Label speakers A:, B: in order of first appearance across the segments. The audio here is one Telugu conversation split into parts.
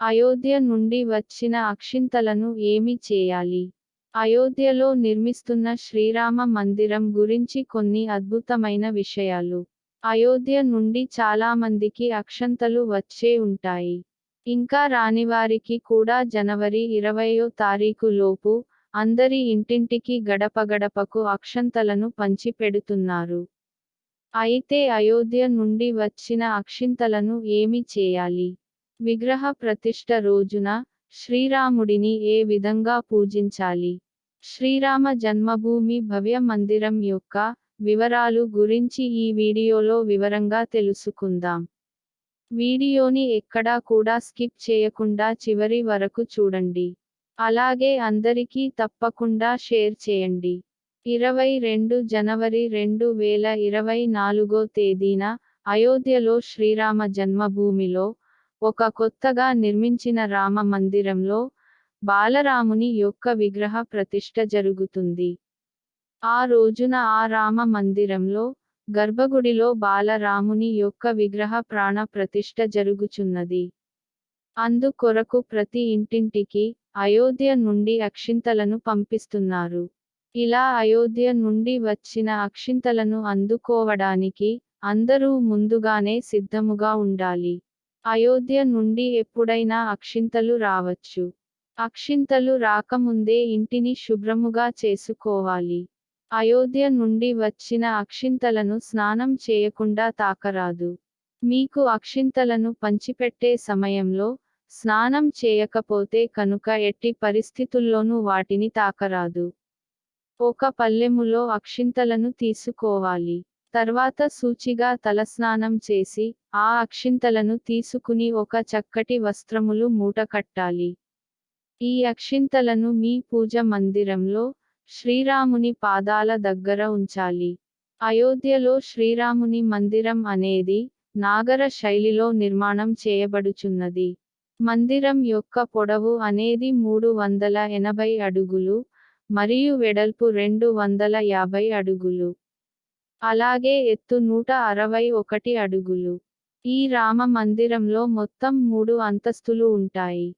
A: అయోధ్య నుండి వచ్చిన అక్షింతలను ఏమి చేయాలి? అయోధ్యలో నిర్మిస్తున్న శ్రీరామ మందిరం గురించి కొన్ని అద్భుతమైన విషయాలు. అయోధ్య నుండి చాలామందికి అక్షంతలు వచ్చే ఉంటాయి. ఇంకా రానివారికి కూడా జనవరి ఇరవయో తారీఖు లోపు అందరి ఇంటింటికి గడప గడపకు అక్షంతలను పంచిపెడుతున్నారు. అయితే అయోధ్య నుండి వచ్చిన అక్షింతలను ఏమి చేయాలి? విగ్రహ ప్రతిష్ట రోజున శ్రీరాముడిని ఏ విధంగా పూజించాలి? శ్రీరామ జన్మభూమి భవ్య మందిరం యొక్క వివరాలు గురించి ఈ వీడియోలో వివరంగా తెలుసుకుందాం. వీడియోని ఎక్కడా కూడా స్కిప్ చేయకుండా చివరి వరకు చూడండి. అలాగే అందరికీ తప్పకుండా షేర్ చేయండి. ఇరవై రెండు జనవరి రెండు వేల ఇరవై నాలుగో తేదీన అయోధ్యలో శ్రీరామ జన్మభూమిలో ఒక కొత్తగా నిర్మించిన రామ మందిరంలో బాలరాముని యొక్క విగ్రహ ప్రతిష్ట జరుగుతుంది. ఆ రోజున ఆ రామ మందిరంలో గర్భగుడిలో బాలరాముని యొక్క విగ్రహ ప్రాణ ప్రతిష్ట జరుగుచున్నది. అందుకొరకు ప్రతి ఇంటింటికి అయోధ్య నుండి అక్షింతలను పంపిస్తున్నారు. ఇలా అయోధ్య నుండి వచ్చిన అక్షింతలను అందుకోవడానికి అందరూ ముందుగానే సిద్ధముగా ఉండాలి. అయోధ్య నుండి ఎప్పుడైనా అక్షింతలు రావచ్చు. అక్షింతలు రాకముందే ఇంటిని శుభ్రముగా చేసుకోవాలి. అయోధ్య నుండి వచ్చిన అక్షింతలను స్నానం చేయకుండా తాకరాదు. మీకు అక్షింతలను పంచిపెట్టే సమయంలో స్నానం చేయకపోతే కనుక ఎట్టి పరిస్థితుల్లోనూ వాటిని తాకరాదు. ఒక పల్లెములో అక్షింతలను తీసుకోవాలి. తర్వాత సూచిగా తలస్నానం చేసి ఆ అక్షింతలను తీసుకుని ఒక చక్కటి వస్త్రములు మూట కట్టాలి. ఈ అక్షింతలను మీ పూజ మందిరంలో శ్రీరాముని పాదాల దగ్గర ఉంచాలి. అయోధ్యలో శ్రీరాముని మందిరం అనేది నాగర శైలిలో నిర్మాణం చేయబడుచున్నది. మందిరం యొక్క పొడవు అనేది మూడు వందల ఎనభై అడుగులు మరియు వెడల్పు రెండు వందల యాభై అడుగులు. అలాగే ఎత్తు నూట అరవై ఒకటి అడుగులు. ఈ రామ మందిరంలో మొత్తం మూడు అంతస్తులు ఉంటాయి.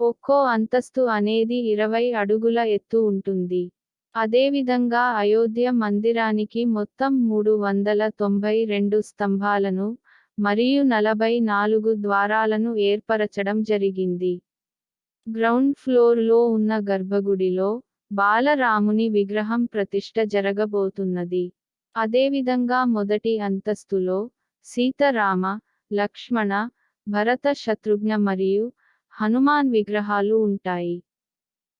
A: ఒక్కో అంతస్తు అనేది ఇరవై అడుగుల ఎత్తు ఉంటుంది. అదేవిధంగా అయోధ్య మందిరానికి మొత్తం మూడు వందల తొంభై రెండు స్తంభాలను మరియు నలభై నాలుగు ద్వారాలను ఏర్పరచడం జరిగింది. గ్రౌండ్ ఫ్లోర్లో ఉన్న గర్భగుడిలో బాలరాముని విగ్రహం ప్రతిష్ట జరగబోతున్నది. అదేవిధంగా మొదటి అంతస్తులో సీతారామ లక్ష్మణ భరత శత్రుఘ్న మరియు హనుమాన్ విగ్రహాలు ఉంటాయి.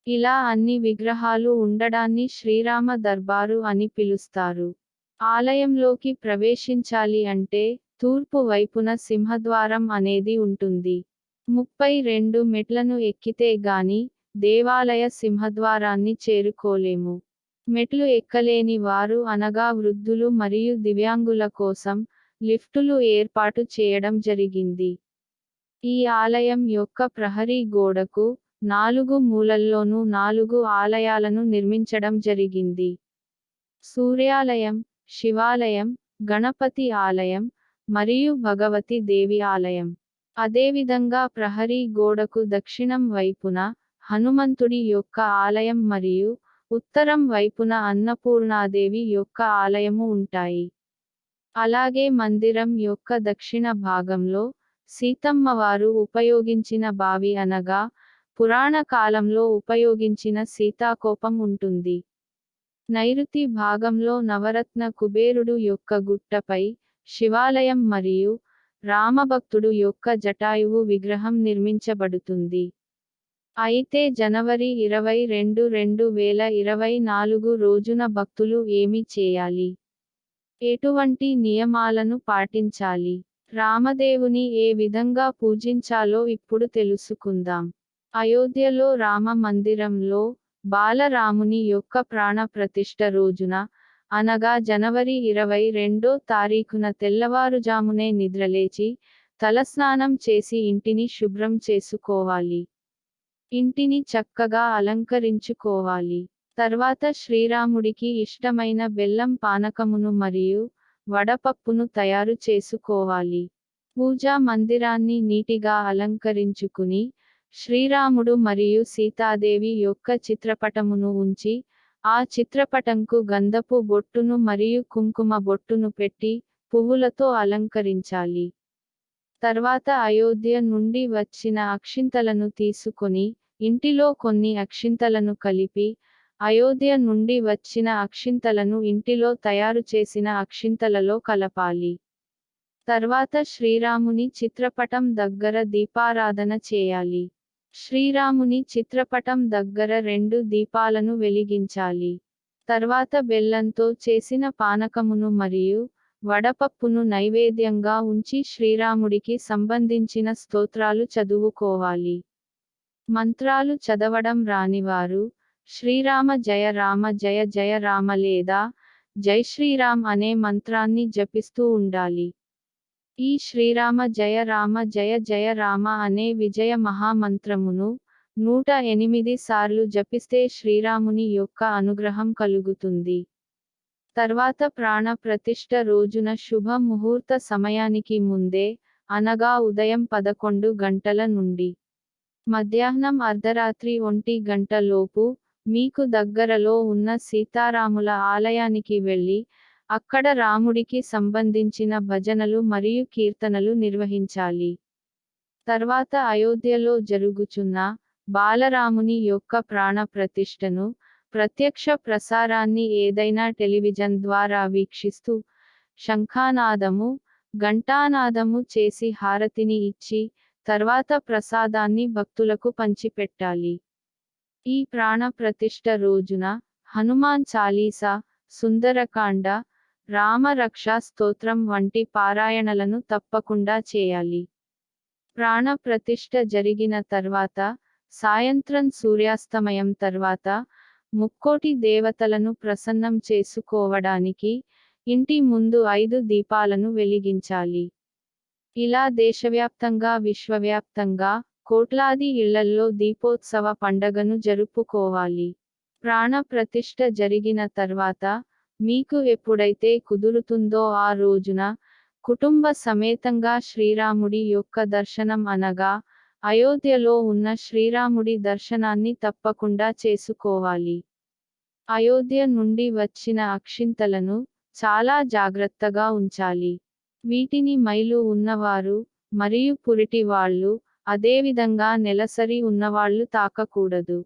A: ఇలా అన్ని విగ్రహాలు ఉండడాన్ని శ్రీరామ దర్బారు అని పిలుస్తారు. ఆలయంలోకి ప్రవేశించాలి అంటే తూర్పు వైపున సింహద్వారం అనేది ఉంటుంది. ముప్పై రెండు మెట్లను ఎక్కితే గాని దేవాలయ సింహద్వారాన్ని చేరుకోలేము. మెట్లు ఎక్కలేని వారు అనగా వృద్ధులు మరియు దివ్యాంగుల కోసం లిఫ్టులు ఏర్పాటు చేయడం జరిగింది. ఈ ఆలయం యొక్క ప్రహరీ గోడకు నాలుగు మూలల్లోనూ నాలుగు ఆలయాలను నిర్మించడం జరిగింది. సూర్యాలయం శివాలయం గణపతి ఆలయం మరియు భగవతి దేవి ఆలయం. అదేవిధంగా ప్రహరీ గోడకు దక్షిణం వైపున హనుమంతుడి యొక్క ఆలయం మరియు ఉత్తరం వైపున అన్నపూర్ణాదేవి యొక్క ఆలయము ఉంటాయి. అలాగే మందిరం యొక్క దక్షిణ భాగంలో సీతమ్మవారు ఉపయోగించిన బావి అనగా పురాణ కాలంలో ఉపయోగించిన సీతాకోపం ఉంటుంది. నైరుతి భాగంలో నవరత్న కుబేరుడు యొక్క గుట్టపై శివాలయం మరియు రామభక్తుడు యొక్క జటాయువు విగ్రహం నిర్మించబడుతుంది. అయితే జనవరి ఇరవై రెండు రెండు వేల ఇరవై నాలుగు రోజున భక్తులు ఏమి చేయాలి? ఎటువంటి నియమాలను పాటించాలి? రామదేవుని ఏ విధంగా పూజించాలో ఇప్పుడు తెలుసుకుందాం. అయోధ్యలో రామ మందిరంలో బాలరాముని యొక్క ప్రాణ ప్రతిష్ఠ రోజున అనగా జనవరి ఇరవై రెండో తారీఖున తెల్లవారుజామునే నిద్రలేచి తలస్నానం చేసి ఇంటిని శుభ్రం చేసుకోవాలి. ఇంటిని చక్కగా అలంకరించుకోవాలి. తర్వాత శ్రీరాముడికి ఇష్టమైన బెల్లం పానకమును మరియు వడపప్పును తయారు చేసుకోవాలి. పూజా మందిరాన్ని నీటిగా అలంకరించుకుని శ్రీరాముడు మరియు సీతాదేవి యొక్క చిత్రపటమును ఉంచి ఆ చిత్రపటంకు గంధపు బొట్టును మరియు కుంకుమ బొట్టును పెట్టి పువ్వులతో అలంకరించాలి. తర్వాత అయోధ్య నుండి వచ్చిన అక్షింతలను తీసుకొని ఇంటిలో కొన్ని అక్షింతలను కలిపి అయోధ్య నుండి వచ్చిన అక్షింతలను ఇంటిలో తయారు చేసిన అక్షింతలలో కలపాలి. తర్వాత శ్రీరాముని చిత్రపటం దగ్గర దీపారాధన చేయాలి. శ్రీరాముని చిత్రపటం దగ్గర రెండు దీపాలను వెలిగించాలి. తర్వాత బెల్లంతో చేసిన పానకమును మరియు వడపప్పును నైవేద్యంగా ఉంచి శ్రీరాముడికి సంబంధించిన స్తోత్రాలు చదువుకోవాలి. మంత్రాలు చదవడం రానివారు. శ్రీరామ జయ రామ జయ జయ రామ లేదా జై శ్రీరామ్ అనే మంత్రాన్ని జపిస్తూ ఉండాలి. ఈ శ్రీరామ జయ రామ జయ జయ రామ అనే విజయ మహామంత్రమును నూట ఎనిమిది సార్లు జపిస్తే శ్రీరాముని యొక్క అనుగ్రహం కలుగుతుంది. తర్వాత ప్రాణ ప్రతిష్ఠ రోజున శుభ ముహూర్త సమయానికి ముందే అనగా ఉదయం పదకొండు గంటల నుండి మధ్యాహ్నం అర్ధరాత్రి ఒంటి గంటలోపు మీకు దగ్గరలో ఉన్న సీతారాముల ఆలయానికి వెళ్ళి అక్కడ రాముడికి సంబంధించిన భజనలు మరియు కీర్తనలు నిర్వహించాలి. తర్వాత అయోధ్యలో జరుగుచున్న బాలరాముని యొక్క ప్రాణ ప్రతిష్టను ప్రత్యక్ష ప్రసారాన్ని ఏదైనా టెలివిజన్ ద్వారా వీక్షిస్తూ శంఖానాదము ఘంటానాదము చేసి హారతిని ఇచ్చి తర్వాత ప్రసాదాన్ని భక్తులకు పంచిపెట్టాలి. ఈ ప్రాణ ప్రతిష్ట రోజున హనుమాన్ చాలీసా సుందరకాండ రామ రక్షా స్తోత్రం వంటి పారాయణలను తప్పకుండా చేయాలి. ప్రాణ ప్రతిష్ట జరిగిన తర్వాత సాయంత్రం సూర్యాస్తమయం తర్వాత ముక్కోటి దేవతలను ప్రసన్నం చేసుకోవడానికి ఇంటి ముందు ఐదు దీపాలను వెలిగించాలి. ఇలా దేశవ్యాప్తంగా విశ్వవ్యాప్తంగా కోట్లాది ఇళ్ళల్లో దీపోత్సవ పండగను జరుపుకోవాలి. ప్రాణ ప్రతిష్ఠ జరిగిన తర్వాత మీకు ఎప్పుడైతే కుదురుతుందో ఆ రోజున కుటుంబ సమేతంగా శ్రీరాముడి యొక్క దర్శనం అనగా అయోధ్యలో ఉన్న శ్రీరాముడి దర్శనాన్ని తప్పకుండా చేసుకోవాలి. అయోధ్య నుండి వచ్చిన అక్షింతలను చాలా జాగ్రత్తగా ఉంచాలి. వీటిని మైలు ఉన్నవారు మరియు పురిటి వాళ్ళు అదేవిధంగా నెలసరి ఉన్నవాళ్ళు తాకకూడదు.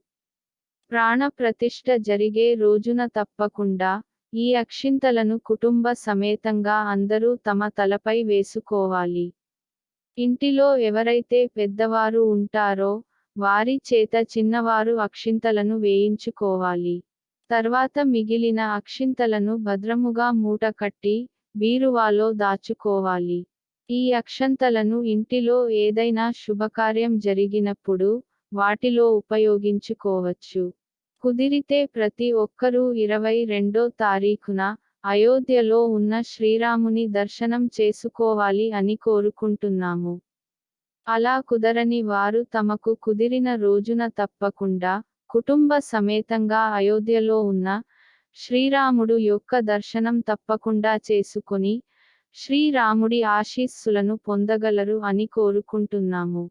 A: ప్రాణప్రతిష్ఠ జరిగే రోజున తప్పకుండా ఈ అక్షింతలను కుటుంబ సమేతంగా అందరూ తమ తలపై వేసుకోవాలి. ఇంటిలో ఎవరైతే పెద్దవారు ఉంటారో వారి చేత చిన్నవారు అక్షింతలను వేయించుకోవాలి. తర్వాత మిగిలిన అక్షింతలను భద్రముగా మూట కట్టి బీరువాలో దాచుకోవాలి. ఈ అక్షంతలను ఇంటిలో ఏదైనా శుభకార్యం జరిగినప్పుడు వాటిలో ఉపయోగించుకోవచ్చు. కుదిరితే ప్రతి ఒక్కరూ ఇరవై రెండో తారీఖున అయోధ్యలో ఉన్న శ్రీరాముని దర్శనం చేసుకోవాలి అని కోరుకుంటున్నాము. అలా కుదరని వారు తమకు కుదిరిన రోజున తప్పకుండా కుటుంబ సమేతంగా అయోధ్యలో ఉన్న శ్రీరాముడు యొక్క దర్శనం తప్పకుండా చేసుకొని శ్రీరాముడి ఆశీస్సులను పొందగలరు అని కోరుకుంటున్నాము.